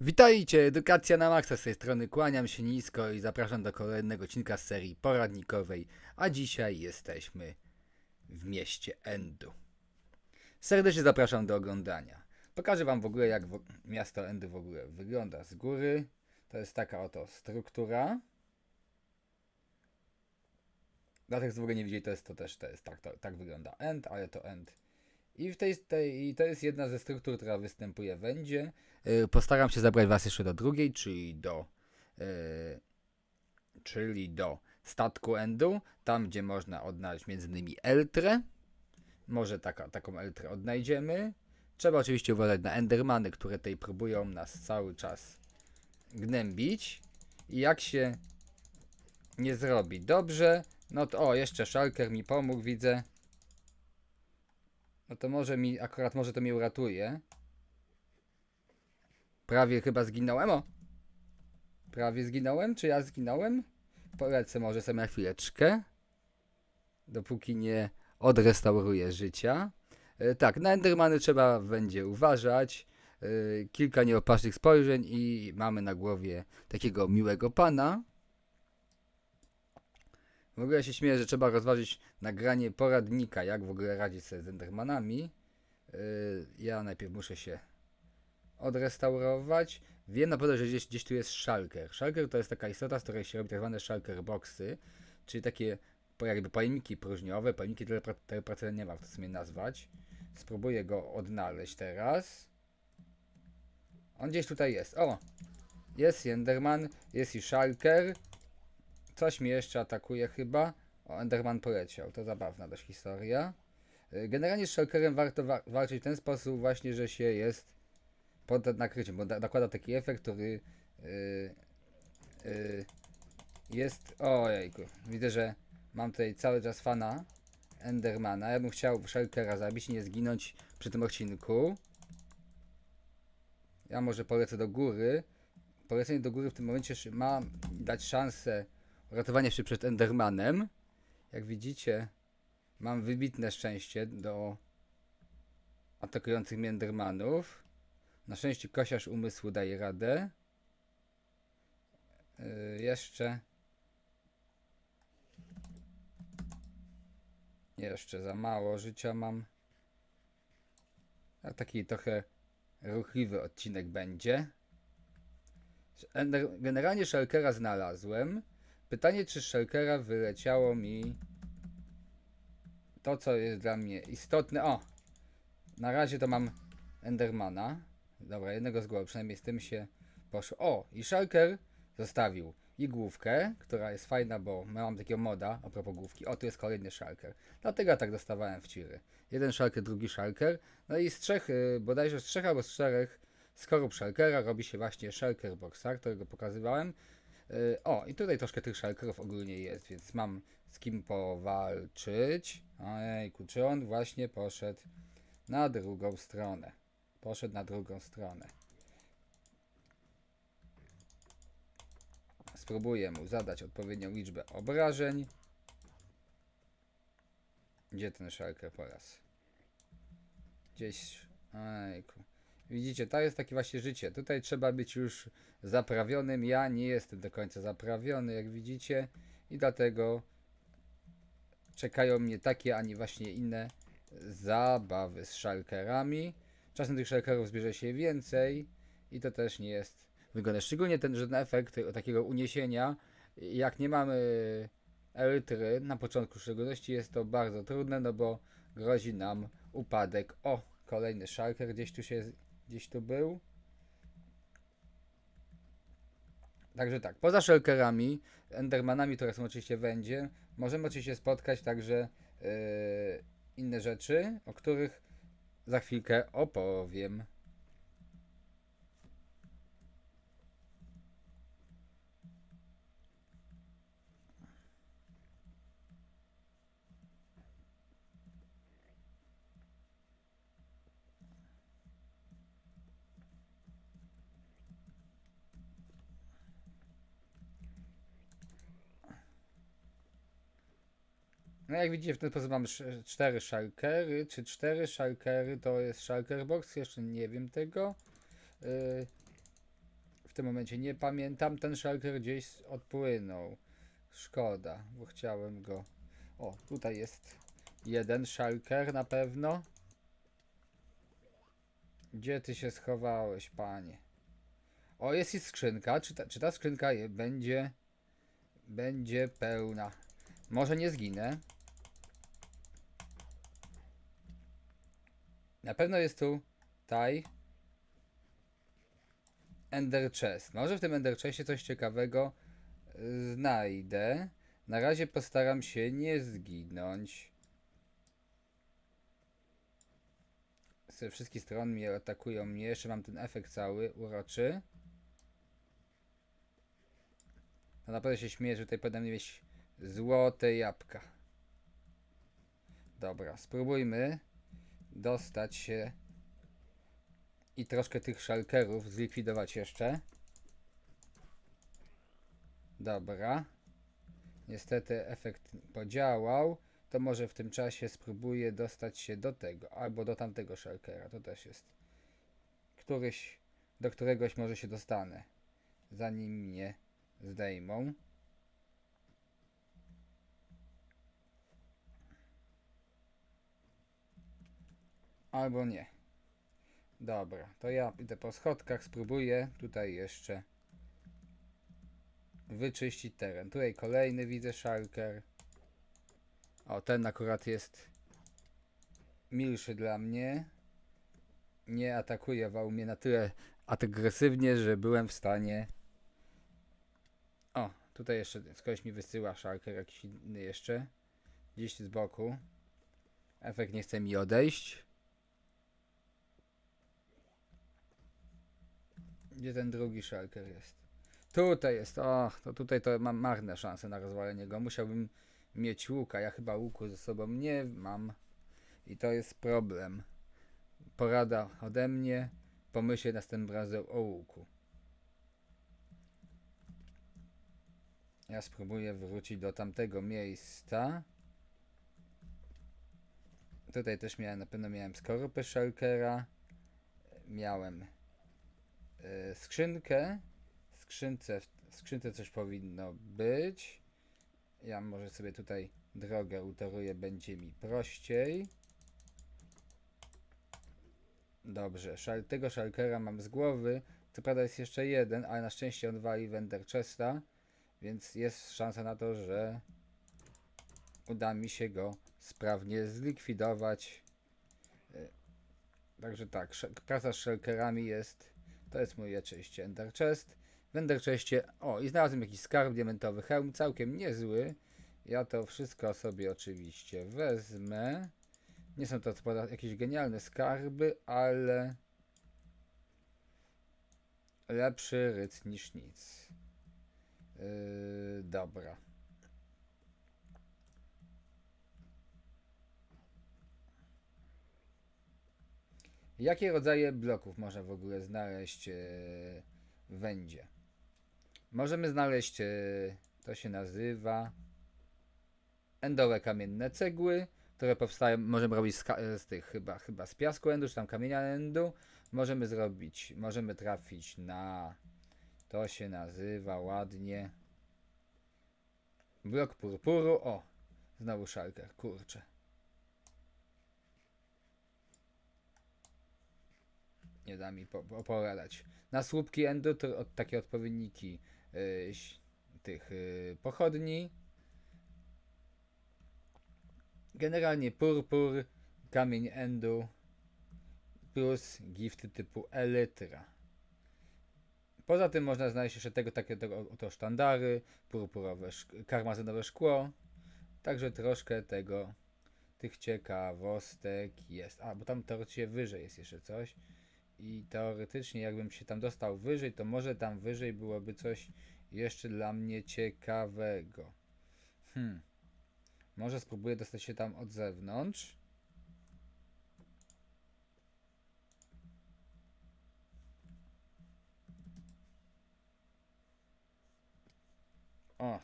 Witajcie, Edukacja na Maxa z tej strony, kłaniam się nisko i zapraszam do kolejnego odcinka z serii poradnikowej, a dzisiaj jesteśmy w mieście Endu. Serdecznie zapraszam do oglądania. Pokażę wam w ogóle jak wo- miasto Endu w ogóle wygląda z góry. To jest taka oto struktura. Dla tych, co w ogóle nie widzieli, to jest to też, to jest tak, to, tak wygląda End, ale to End. I, w tej, tej, I to jest jedna ze struktur, która występuje w Endzie. Y, Postaram się zabrać Was jeszcze do drugiej, czyli do, y, czyli do statku Endu, tam gdzie można odnaleźć między innymi Eltrę. Może taka, taką Eltrę odnajdziemy. Trzeba oczywiście uważać na Endermany, które tutaj próbują nas cały czas gnębić. I jak się nie zrobi dobrze, no to o, jeszcze Shulker mi pomógł, widzę. No to może mi, akurat może to mnie uratuje. Prawie chyba zginąłem, o! Prawie zginąłem, czy ja zginąłem? Polecę może sobie na chwileczkę. Dopóki nie odrestauruję życia. E, tak, na Endermany trzeba będzie uważać. E, kilka nieopatrznych spojrzeń i mamy na głowie takiego miłego pana. W ogóle się śmieję, że trzeba rozważyć nagranie poradnika, jak w ogóle radzić sobie z Endermanami. Yy, ja najpierw muszę się odrestaurować. Wiem na pewno, że gdzieś, gdzieś tu jest shulker. Shulker to jest taka istota, z której się robi tak zwane shulker boxy, czyli takie jakby pojemniki próżniowe, pojemniki telepra- teleportacyjne, nie jak to sobie nazwać. Spróbuję go odnaleźć teraz. On gdzieś tutaj jest. O! Jest Enderman, jest i shulker. Coś mnie jeszcze atakuje chyba. O, Enderman poleciał. To zabawna dość historia. Y, Generalnie z Shulkerem warto wa walczyć w ten sposób właśnie, że się jest pod nakryciem, bo da nakłada taki efekt, który yy, yy, jest... Ojejku, widzę, że mam tutaj cały czas fana Endermana. Ja bym chciał Shulkera zabić i nie zginąć przy tym odcinku. Ja może polecę do góry. Polecenie do góry w tym momencie ma dać szansę uratowania się przed Endermanem. Jak widzicie, mam wybitne szczęście do atakujących mnie Endermanów. Na szczęście kosiarz umysłu daje radę. Yy, jeszcze. Jeszcze za mało życia mam. A taki trochę ruchliwy odcinek będzie. Generalnie Shulkera znalazłem. Pytanie, czy z Shulkera wyleciało mi to, co jest dla mnie istotne. O! Na razie to mam Endermana. Dobra, jednego z głowy, przynajmniej z tym się poszło. O! I Shulker zostawił i główkę, która jest fajna, bo mam takiego moda a propos główki. O, tu jest kolejny Shulker. Dlatego tak dostawałem w ciry. Jeden Shulker, drugi Shulker. No i z trzech, y, bodajże z trzech albo z czterech skorup Shulkera robi się właśnie Shulker Boxer, którego pokazywałem. Y, O, i tutaj troszkę tych szalkerów ogólnie jest, więc mam z kim powalczyć. Ojejku, czy on właśnie poszedł na drugą stronę? Poszedł na drugą stronę. Spróbuję mu zadać odpowiednią liczbę obrażeń. Gdzie ten szalker po raz? Gdzieś. Ojejku. Widzicie, to jest takie właśnie życie. Tutaj trzeba być już zaprawionym. Ja nie jestem do końca zaprawiony, jak widzicie, i dlatego czekają mnie takie, a nie właśnie inne zabawy z szalkerami. Czasem tych szalkerów zbierze się więcej i to też nie jest wygodne. Szczególnie ten, ten efekt takiego uniesienia, jak nie mamy elitry na początku w szczególności jest to bardzo trudne, no bo grozi nam upadek. O, kolejny szalker gdzieś tu się, gdzieś tu był. Także tak, poza shulkerami, endermanami, które są oczywiście w Endzie, możemy oczywiście spotkać także yy, inne rzeczy, o których za chwilkę opowiem. No jak widzicie, w ten sposób mam sz- cztery shulkery, czy cztery shulkery to jest shulker box, jeszcze nie wiem tego. Yy, w tym momencie nie pamiętam. Ten shulker gdzieś odpłynął. Szkoda, bo chciałem go. O, tutaj jest jeden shulker na pewno. Gdzie ty się schowałeś, panie? O, jest i skrzynka. Czy ta, czy ta skrzynka będzie będzie pełna? Może nie zginę. Na pewno jest tu taj Ender Chest. Może w tym Ender Chestie coś ciekawego y, znajdę. Na razie postaram się nie zginąć. Z wszystkich stron mnie atakują mnie. Jeszcze mam ten efekt cały uroczy. To naprawdę się śmieję, że tutaj powinien mieć złote jabłka. Dobra, spróbujmy dostać się i troszkę tych szalkerów zlikwidować jeszcze. Dobra. Niestety efekt podziałał. To może w tym czasie spróbuję dostać się do tego, albo do tamtego szalkera. To też jest. Któryś, do któregoś może się dostanę, zanim mnie zdejmą. Albo nie. Dobra, to ja idę po schodkach, spróbuję tutaj jeszcze wyczyścić teren. Tutaj kolejny widzę szalker. O, ten akurat jest milszy dla mnie. Nie atakował mnie na tyle agresywnie, że byłem w stanie. O, tutaj jeszcze ktoś mi wysyła szalker jakiś inny jeszcze. Gdzieś z boku. Efekt nie chce mi odejść. Gdzie ten drugi szalker jest? Tutaj jest. O, to tutaj to mam marne szanse na rozwalenie go. Musiałbym mieć łuka. Ja chyba łuku ze sobą nie mam. I to jest problem. Porada ode mnie. Pomyślę następnym razem o łuku. Ja spróbuję wrócić do tamtego miejsca. Tutaj też miałem, na pewno miałem skorupę shulkera. Miałem skrzynkę. W skrzynce, w skrzynce coś powinno być. Ja może sobie tutaj drogę utoruję, będzie mi prościej. Dobrze, szal, tego szalkera mam z głowy. Co prawda jest jeszcze jeden, ale na szczęście on wali Wender Chesta, więc jest szansa na to, że uda mi się go sprawnie zlikwidować. Y, Także tak, praca z shulkerami jest, to jest mój oczywiście Ender Chest. W Ender o i znalazłem jakiś skarb diamentowy, hełm całkiem niezły. Ja to wszystko sobie oczywiście wezmę. Nie są to jakieś genialne skarby, ale lepszy ryc niż nic. Yy, dobra. Jakie rodzaje bloków można w ogóle znaleźć yy, w wędzie? Możemy znaleźć, yy, to się nazywa endowe kamienne cegły, które powstają, możemy robić z, ka- z tych chyba, chyba z piasku endu, czy tam kamienia endu. Możemy zrobić, możemy trafić na, to się nazywa ładnie, blok purpuru, o, znowu szalker, kurczę. Nie da mi po, opowiadać. Na słupki endu to od, takie odpowiedniki y, tych y, pochodni. Generalnie purpur, kamień endu plus gifty typu elytra. Poza tym można znaleźć jeszcze tego takiego oto sztandary, purpurowe, szk- karmazynowe szkło. Także troszkę tego, tych ciekawostek jest. A, bo tam teoretycznie wyżej jest jeszcze coś. I teoretycznie jakbym się tam dostał wyżej, to może tam wyżej byłoby coś jeszcze dla mnie ciekawego. Hmm. Może spróbuję dostać się tam od zewnątrz. O,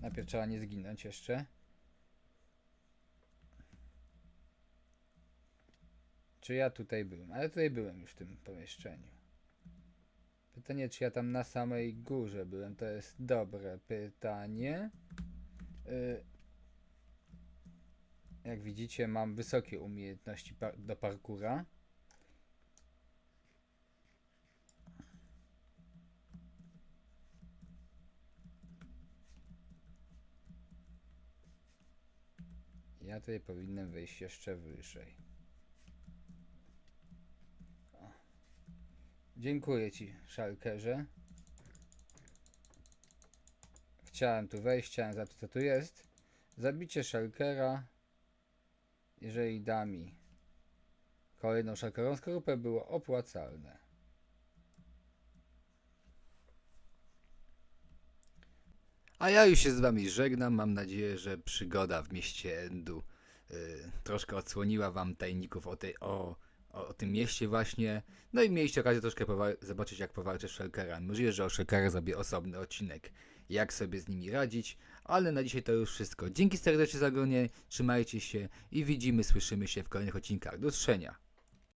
najpierw trzeba nie zginąć jeszcze. Czy ja tutaj byłem? Ale tutaj byłem już w tym pomieszczeniu. Pytanie, czy ja tam na samej górze byłem, to jest dobre pytanie. Y, Jak widzicie, mam wysokie umiejętności do parkura. Ja tutaj powinienem wejść jeszcze wyżej. Dziękuję Ci, Szalkerze. Chciałem tu wejść, chciałem to, co tu jest. Zabicie Szalkera, jeżeli da mi kolejną Szalkerową skorupę, było opłacalne. A ja już się z wami żegnam. Mam nadzieję, że przygoda w mieście Endu y, troszkę odsłoniła wam tajników o, tej, o, o, o tym mieście właśnie. No i mieliście okazję troszkę zobaczyć, jak powalczyć z Shulkerem. Możliwe, że o Shulkerze zrobię osobny odcinek, jak sobie z nimi radzić. Ale na dzisiaj to już wszystko. Dzięki serdecznie za oglądanie, trzymajcie się i widzimy, słyszymy się w kolejnych odcinkach. Do usłyszenia.